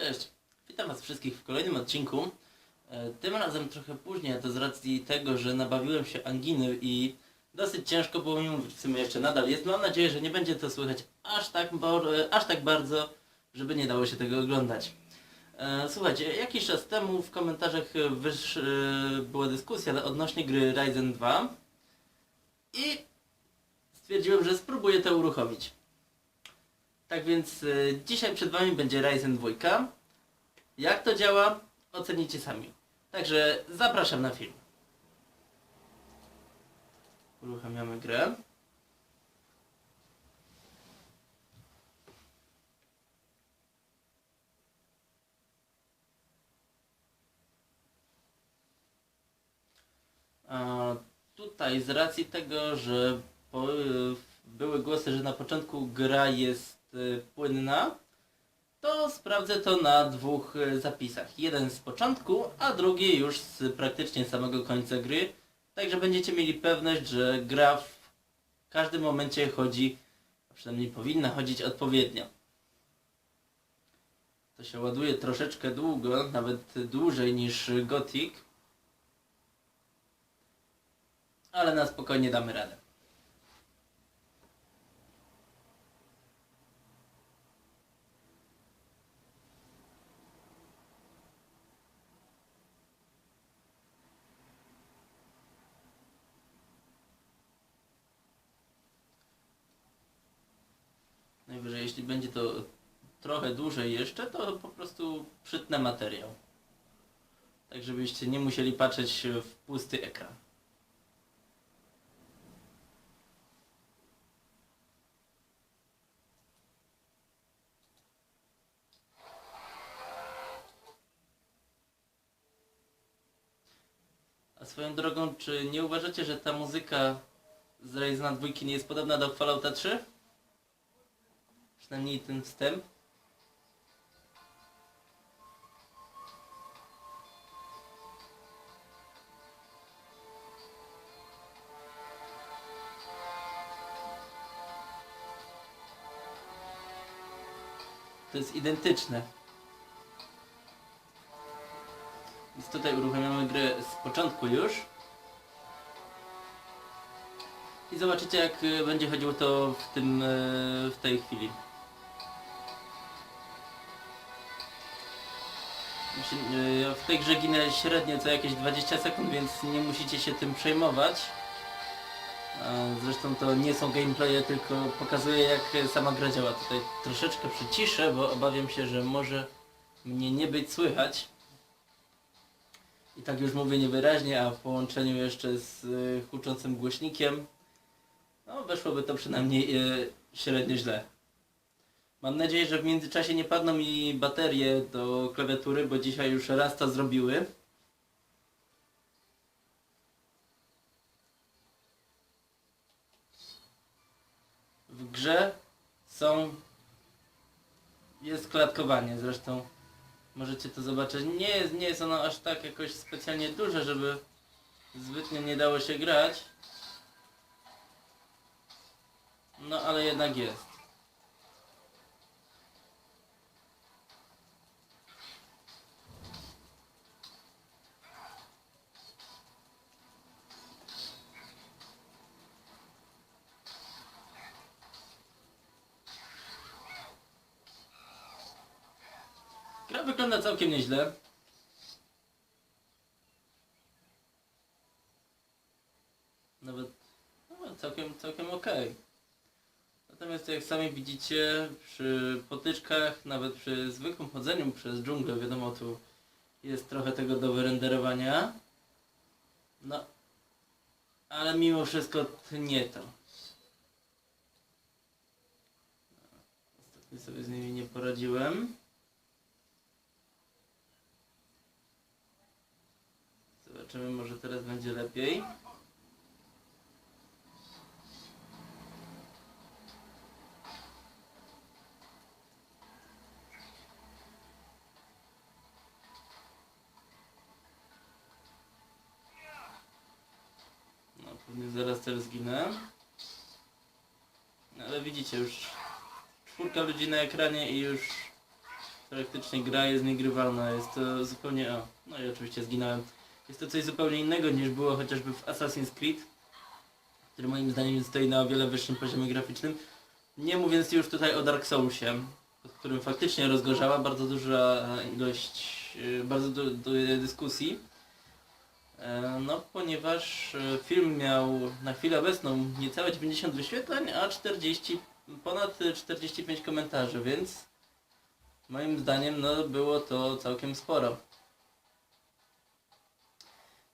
Cześć, witam Was wszystkich w kolejnym odcinku. E, Tym razem trochę później, to z racji tego, że nabawiłem się anginy i dosyć ciężko było mi mówić, w sumie jeszcze nadal jest. Mam nadzieję, że nie będzie to słychać aż tak, e, aż tak bardzo, żeby nie dało się tego oglądać. E, Słuchajcie, jakiś czas temu w komentarzach e, była dyskusja odnośnie gry Ryzen 2 i stwierdziłem, że spróbuję to uruchomić. Tak więc y, dzisiaj przed Wami będzie Ryzen 2. Jak to działa, ocenicie sami. Także zapraszam na film. Uruchamiamy grę. A tutaj z racji tego, że były głosy, że na początku gra jest płynna, to sprawdzę to na dwóch y, zapisach. Jeden z początku, a drugi już z praktycznie samego końca gry. Także będziecie mieli pewność, że gra w każdym momencie chodzi, a przynajmniej powinna chodzić odpowiednio. To się ładuje troszeczkę długo, nawet dłużej niż Gothic. Ale na spokojnie damy radę. Jeśli będzie to trochę dłużej jeszcze, to po prostu przytnę materiał. Tak, żebyście nie musieli patrzeć w pusty ekran. A swoją drogą, czy nie uważacie, że ta muzyka z Ryzena 2 nie jest podobna do Fallouta 3? Przynajmniej ten wstęp. To jest identyczne. Więc tutaj uruchamiamy grę z początku już. I zobaczycie jak y, będzie chodziło to w tym y, w tej chwili. W tej grze ginę średnio co jakieś 20 sekund, więc nie musicie się tym przejmować. Zresztą to nie są gameplaye, tylko pokazuję jak sama gra działa. Tutaj troszeczkę przyciszę, bo obawiam się, że może mnie nie być słychać. I tak już mówię niewyraźnie, a w połączeniu jeszcze z y, huczącym głośnikiem no, weszłoby to przynajmniej e, średnio źle. Mam nadzieję, że w międzyczasie nie padną mi baterie do klawiatury, bo dzisiaj już raz to zrobiły. W grze są... jest klatkowanie, zresztą możecie to zobaczyć. Nie jest, nie jest ono aż tak jakoś specjalnie duże, żeby zbytnio nie dało się grać. No ale jednak jest. Wygląda całkiem nieźle. Nawet no, całkiem, całkiem okej. Natomiast jak sami widzicie, przy potyczkach, nawet przy zwykłym chodzeniu przez dżunglę, wiadomo tu jest trochę tego do wyrenderowania. No, ale mimo wszystko nie to. Ostatnio sobie z nimi nie poradziłem. Zobaczymy, może teraz będzie lepiej. No, pewnie zaraz też zginę. No, ale widzicie, już czwórka ludzi na ekranie i już Praktycznie gra jest niegrywalna, jest to zupełnie... O, no i oczywiście zginąłem. Jest to coś zupełnie innego niż było chociażby w Assassin's Creed, który moim zdaniem stoi na o wiele wyższym poziomie graficznym. Nie mówiąc już tutaj o Dark Soulsie, pod którym faktycznie rozgorzała bardzo duża ilość, e, bardzo du, du, dyskusji. E, No, ponieważ e, film miał na chwilę obecną niecałe 90 wyświetleń, a 40, ponad 45 komentarzy, więc moim zdaniem no, było to całkiem sporo.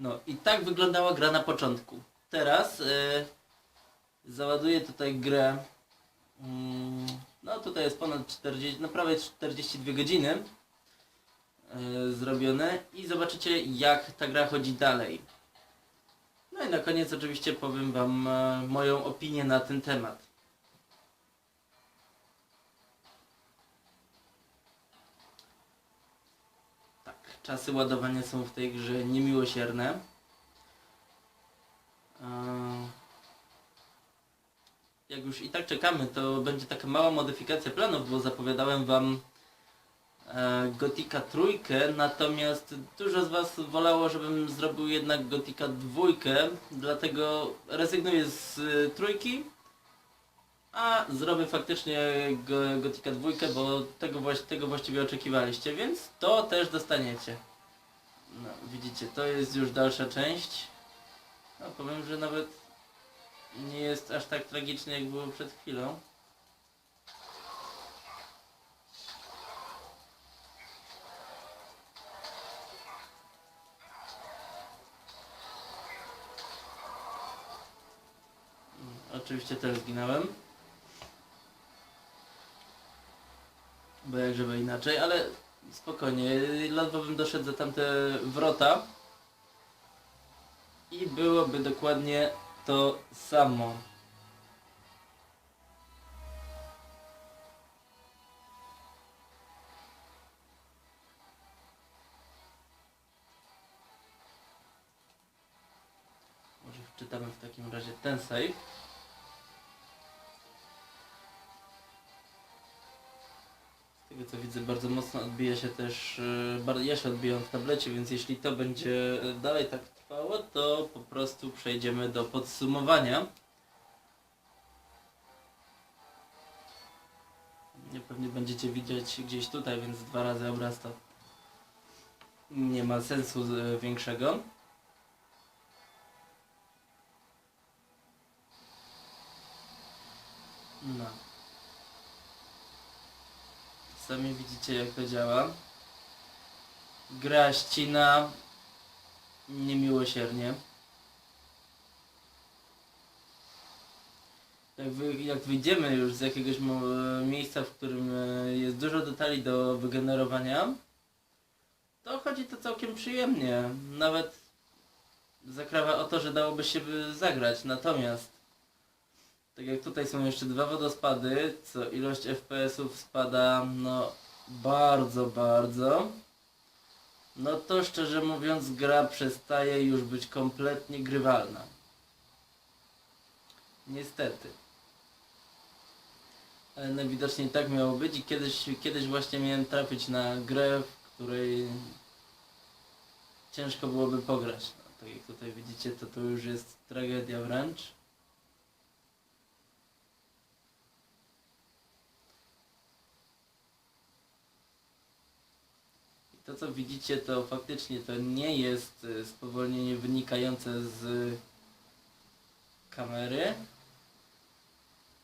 No i tak wyglądała gra na początku. Teraz e, załaduję tutaj grę. Mm, no tutaj jest ponad 40, no prawie 42 godziny e, zrobione i zobaczycie jak ta gra chodzi dalej. No i na koniec oczywiście powiem wam e, moją opinię na ten temat. Czasy ładowania są w tej grze niemiłosierne. Jak już i tak czekamy, to będzie taka mała modyfikacja planów, bo zapowiadałem wam e, Gotika trójkę, natomiast dużo z was wolało, żebym zrobił jednak Gotika dwójkę, dlatego rezygnuję z e, trójki, a zrobię faktycznie go, Gotika dwójkę, bo tego, tego właściwie oczekiwaliście, więc to też dostaniecie. No, widzicie, to jest już dalsza część. No, powiem, że nawet nie jest aż tak tragicznie, jak było przed chwilą. Oczywiście też zginąłem. Bo jak żeby inaczej, ale spokojnie, ledwo bym doszedł za tamte wrota i byłoby dokładnie to samo. Może wczytamy w takim razie ten save. Tego co widzę bardzo mocno odbija się też, bar- ja się odbijam w tablecie, więc jeśli to będzie e, dalej tak trwało, to po prostu przejdziemy do podsumowania. Nie pewnie będziecie widzieć gdzieś tutaj, więc dwa razy obraz to nie ma sensu e, większego. Sami widzicie jak to działa. Gra ścina niemiłosiernie. Jak, wy, jak wyjdziemy już z jakiegoś miejsca, w którym e, jest dużo detali do wygenerowania, to chodzi to całkiem przyjemnie. Nawet zakrawa o to, że dałoby się zagrać. Natomiast tak jak tutaj są jeszcze dwa wodospady, co ilość FPS-ów spada no bardzo, bardzo. No to szczerze mówiąc gra przestaje już być kompletnie grywalna. Niestety. Ale najwidoczniej tak miało być i kiedyś, kiedyś właśnie miałem trafić na grę, w której ciężko byłoby pograć. No, tak jak tutaj widzicie, to to już jest tragedia wręcz. To co widzicie to faktycznie to nie jest y, spowolnienie wynikające z kamery,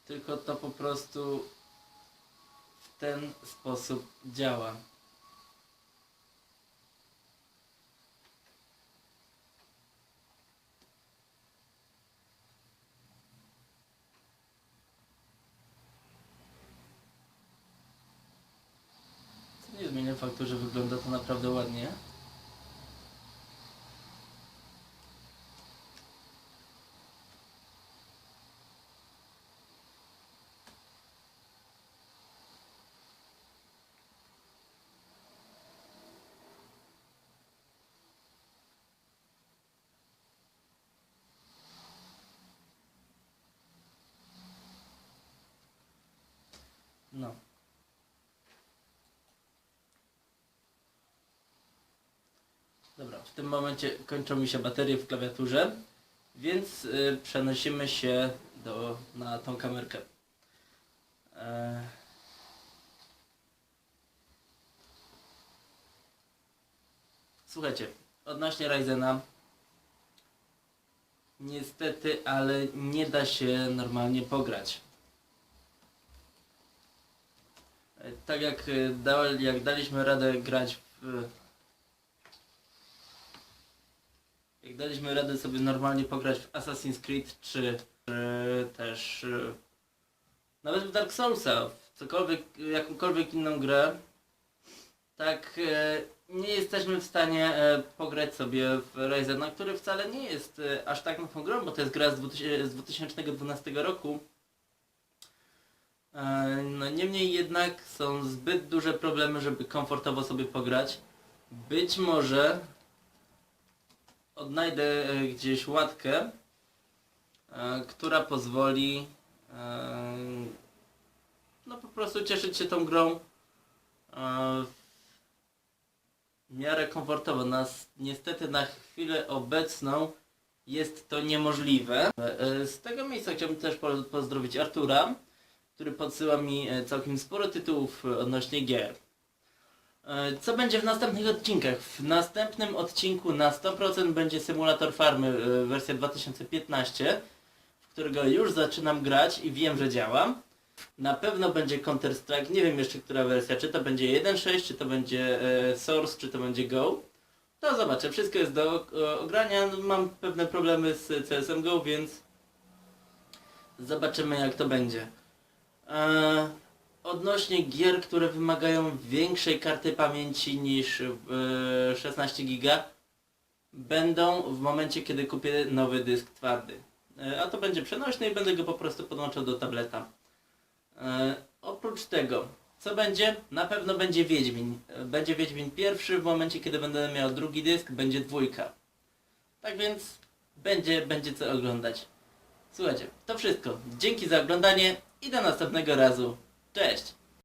tylko to po prostu w ten sposób działa. Nie zmienia faktu, że wygląda to naprawdę ładnie. No. Dobra, w tym momencie kończą mi się baterie w klawiaturze, więc y, przenosimy się do, na tą kamerkę. E... Słuchajcie, odnośnie Ryzena, niestety, ale nie da się normalnie pograć. E, Tak jak, y, da, jak daliśmy radę grać w jak daliśmy radę sobie normalnie pograć w Assassin's Creed czy, czy też e, nawet w Dark Soulsa, w cokolwiek, jakąkolwiek inną grę, tak e, nie jesteśmy w stanie e, pograć sobie w Ryzena, który wcale nie jest aż tak nową grą, bo to jest gra z, 2000, z 2012 roku. No niemniej jednak są zbyt duże problemy, żeby komfortowo sobie pograć. Być może odnajdę e, gdzieś łatkę, e, która pozwoli e, no po prostu cieszyć się tą grą w miarę komfortowo. Niestety na chwilę obecną jest to niemożliwe. Z tego miejsca chciałbym też po- pozdrowić Artura, który podsyła mi całkiem sporo tytułów odnośnie gier. E, Co będzie w następnych odcinkach? W następnym odcinku na 100% będzie symulator farmy e, wersja 2015, w którego już zaczynam grać i wiem, że działa. Na pewno będzie Counter Strike, nie wiem jeszcze która wersja, czy to będzie 1.6, czy to będzie e, Source, czy to będzie Go. To zobaczę, wszystko jest do ogrania, No, mam pewne problemy z CSM Go, więc zobaczymy jak to będzie. E, odnośnie gier, które wymagają większej karty pamięci niż e, 16 giga, będą w momencie, kiedy kupię nowy dysk twardy. E, a to będzie przenośny i będę go po prostu podłączał do tableta. E, oprócz tego, co będzie? Na pewno będzie Wiedźmin. Będzie Wiedźmin pierwszy, w momencie, kiedy będę miał drugi dysk, będzie dwójka. Tak więc będzie, będzie co oglądać. Słuchajcie, to wszystko. Dzięki za oglądanie i do następnego razu. Cześć!